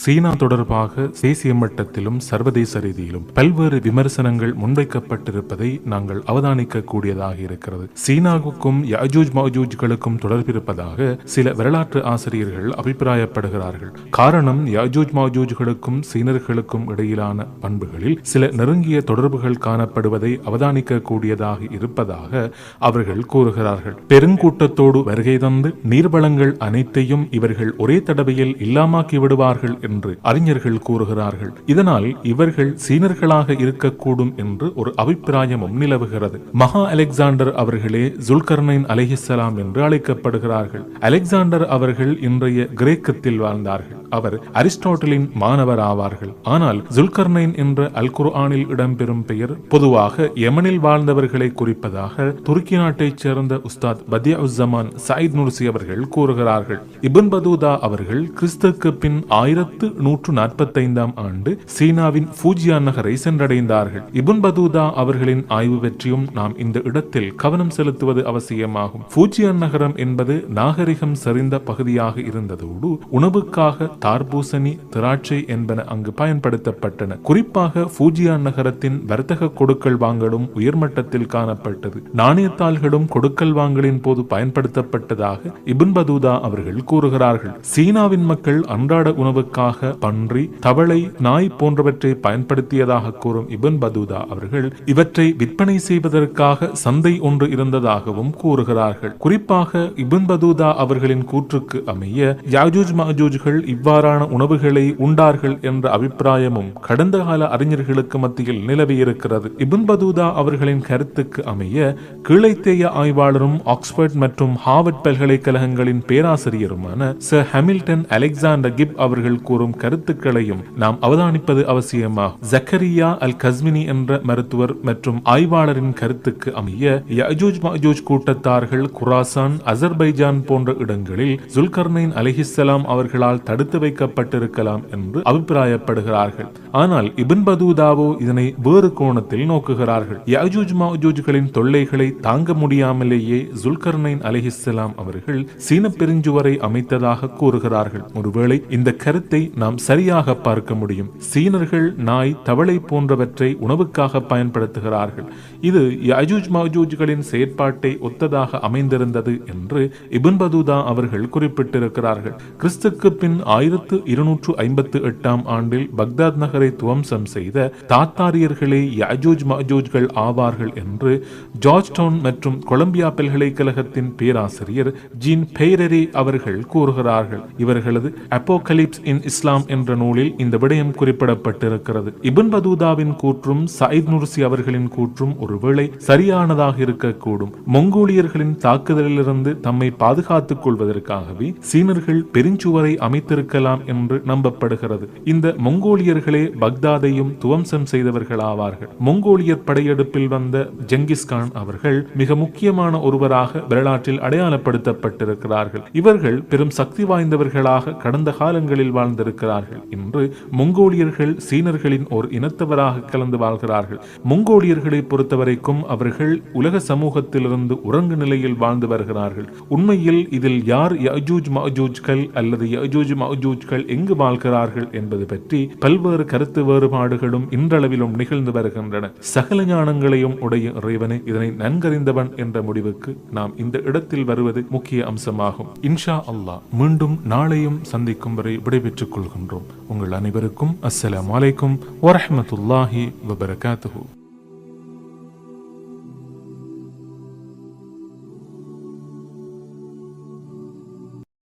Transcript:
சீனா தொடர்பாக தேசிய மட்டத்திலும் சர்வதேச ரீதியிலும் பல்வேறு விமர்சனங்கள் முன்வைக்கப்பட்டிருப்பதை நாங்கள் அவதானிக்க கூடியதாக இருக்கிறது. சீனாவுக்கும் யஜூஜ் மஜூஜ்களுக்கும் தொடர்பிருப்பதாக சில வரலாற்று ஆசிரியர்கள் அபிப்பிராயப்படுகிறார்கள். காரணம் யஜூஜ் மஜூஜ்களுக்கும் சீனர்களுக்கும் இடையிலான பண்புகளில் சில நெருங்கிய தொடர்புகள் காணப்படுவதை அவதானிக்க கூடியதாக இருப்பதாக அவர்கள் கூறுகிறார்கள். பெருங்கூட்டத்தோடு வருகை தந்து நீர்வளங்கள் அனைத்தையும் இவர்கள் ஒரே தடவையில் இல்லாமாக்கி விடுவார்கள் என்று அறிஞர்கள் கூறுகிறார்கள். இதனால் இவர்கள் சீனர்களாக இருக்கக்கூடும் என்று ஒரு அபிப்பிராயமும் நிலவுகிறது. மகா அலெக்சாண்டர் அவர்களே ஜுல்கர்னைன் அலைஹிஸ்ஸலாம் என்று அழைக்கப்படுகிறார்கள். அலெக்சாண்டர் அவர்கள் இன்றைய கிரேக்கத்தில் வாழ்ந்தார்கள். அவர் அரிஸ்டாட்டிலின் மாணவர் ஆவார்கள். ஆனால் ஜுல்கர்னைன் என்ற அல் குர்ஆனில் இடம்பெறும் பெயர் பொதுவாக யமனில் வாழ்ந்தவர்களை குறிப்பதாக துருக்கி நாட்டைச் சேர்ந்த உஸ்தாத் பத்யாஉஸ்ஸமான் சயித் நுர்சி அவர்கள் கூறுகிறார்கள். இபன் பதூதா அவர்கள் கிறிஸ்துக்கு பின் ஆயிரத்து நூற்று நாற்பத்தைந்தாம் ஆண்டு சீனாவின் பூஜியா நகரை சென்றடைந்தார்கள். இபுன் பதூதா அவர்களின் ஆய்வு பற்றியும் நாம் இந்த இடத்தில் கவனம் செலுத்துவது அவசியமாகும். ஃபூஜியான் நகரம் என்பது நாகரிகம் சரிந்த பகுதியாக இருந்ததோடு உணவுக்காக தார்பூசணி திராட்சை என்பன அங்கு பயன்படுத்தப்பட்டன. குறிப்பாக ஃபூஜியான் நகரத்தின் வர்த்தக கொடுக்கல் வாங்கலும் உயர்மட்டத்தில் காணப்பட்டது. நாணயத்தாள்களும் கொடுக்கல் வாங்கலின் போது பயன்படுத்தப்பட்டதாக இபின் பதூதா அவர்கள் கூறுகிறார்கள். சீனாவின் மக்கள் அன்றாட உணவுக்காக பன்றி தவளை நாய் போன்றவற்றை பயன்படுத்தியதாக கூறும் இபின் பதூதா அவர்கள் இவற்றை விற்பனை செய்வதற்காக சந்தை ஒன்று இருந்ததாகவும் கூறுகிறார்கள். குறிப்பாக இபின் பதூதா அவர்களின் கூற்றுக்கு அமைய யாஜூஜ் இவ் இவ்வாறான உணவுகளை உண்டார்கள் என்ற அபிப்பிராயமும் கடந்த கால அறிஞர்களுக்கு மத்தியில் நிலவியிருக்கிறது இபன் பதூதா அவர்களின் கருத்துக்கு அமைய கீழைத்தேய ஆய்வாளரும் ஆக்ஸ்போர்ட் மற்றும் ஹார்வர்ட் பல்கலைக்கழகங்களின் பேராசிரியருமான சர் ஹாமில்டன் அலெக்சாண்டர் கிப் அவர்கள் கூறும் கருத்துக்களையும் நாம் அவதானிப்பது அவசியமாகும் ஜக்கரியா அல் கஸ்மினி என்ற மருத்துவர் மற்றும் ஆய்வாளரின் கருத்துக்கு அமைய யஜூஜ் மஜூஜ் கூட்டத்தார்கள் குராசான் அசர்பைஜான் போன்ற இடங்களில் ஜுல்கர்னைன் அலிஹிஸ்ஸலாம் அவர்களால் தடுத்து தடுத்து வைக்கப்பட்டிருக்கலாம் என்று அபிப்பிராயப்படுகிறார்கள். ஆனால் இபின் பதூதாவோ இதனை வேறு கோணத்தில் நோக்குகிறார்கள். யாஜூஜ் மாஜூஜ்களின் தொல்லைகளை தாங்க முடியாமலேயே ஜுல்கர்னைன் அலிஹிஸ்ஸலாம் அவர்கள் சீன பெருஞ்சுவரை அமைத்ததாக கூறுகிறார்கள். ஒருவேளை இந்த கருத்தை நாம் சரியாக பார்க்க முடியும். சீனர்கள் நாய் தவளை போன்றவற்றை உணவுக்காக பயன்படுத்துகிறார்கள். இது யாஜூஜ் மாஜூஜ்களின் செயற்பாட்டை ஒத்ததாக அமைந்திருந்தது என்று இபின் பதூதா அவர்கள் குறிப்பிட்டிருக்கிறார்கள். கிறிஸ்துக்கு பின் ஆயிரத்து இருநூற்று ஐம்பத்து எட்டாம் ஆண்டில் பக்தாத் நகரை துவம்சம் செய்த தாத்தாரியர்களே யஜூஜ் மஜூஜ்கள் ஆவார்கள் என்று ஜார்ஜ் டவுன் மற்றும் கொலம்பியா பல்கலைக்கழகத்தின் பேராசிரியர் ஜீன் பெய்ரரி அவர்கள் கூறுகிறார்கள். இவர்களது அப்போகலிப்ஸ் இன் இஸ்லாம் என்ற நூலில் இந்த விடயம் குறிப்பிடப்பட்டிருக்கிறது. இபின் பதூதாவின் கூற்றும் சயித் நுர்சி அவர்களின் கூற்றும் ஒருவேளை சரியானதாக இருக்கக்கூடும். மொங்கோலியர்களின் தாக்குதலிலிருந்து தம்மை பாதுகாத்துக் கொள்வதற்காகவே சீனர்கள் பெருஞ்சுவரை அமைத்திருக்க இருக்கலாம் என்று நம்பப்படுகிறது. இந்த மங்கோலியர்களே பக்தாதையும் துவம்சம் செய்தவர்களாவார்கள். மொங்கோலியர் படையெடுப்பில் வந்த ஜெங்கிஸ்கான் அவர்கள் மிக முக்கியமான ஒருவராக வரலாற்றில் அடையாளப்படுத்தப்பட்டிருக்கிறார்கள். இவர்கள் பெரும் சக்தி வாய்ந்தவர்களாக கடந்த காலங்களில் வாழ்ந்திருக்கிறார்கள் என்று மங்கோலியர்கள் சீனர்களின் ஒரு இனத்தவராக கலந்து வாழ்கிறார்கள். மங்கோலியர்களை பொறுத்தவரைக்கும் அவர்கள் உலக சமூகத்திலிருந்து உறங்கு நிலையில் வாழ்ந்து வருகிறார்கள். உண்மையில் இதில் யார் யஜூஜ் மஜூஜ்கள் அல்லது யஜூஜ் மஜூஜ்கள் எங்கு வாழ்கிறார்கள் என்பது பற்றி பல்வேறு கருத்து வேறுபாடுகளும் இன்றளவிலும் நிகழ்ந்து வருகின்றன. சகல ஞானங்களையும் உடைய இறைவனே இதனை நன்கறிந்தவன் என்ற முடிவுக்கு நாம் இந்த இடத்தில் வருவது முக்கிய அம்சமாகும். இன்ஷா அல்லாஹ் மீண்டும் நாளையும் சந்திக்கும் வரை விடைபெற்றுக் கொள்கின்றோம். உங்கள் அனைவருக்கும் அஸ்ஸலாம் வலைக்கும் வரமத்துல்லாஹி வபரகாத்து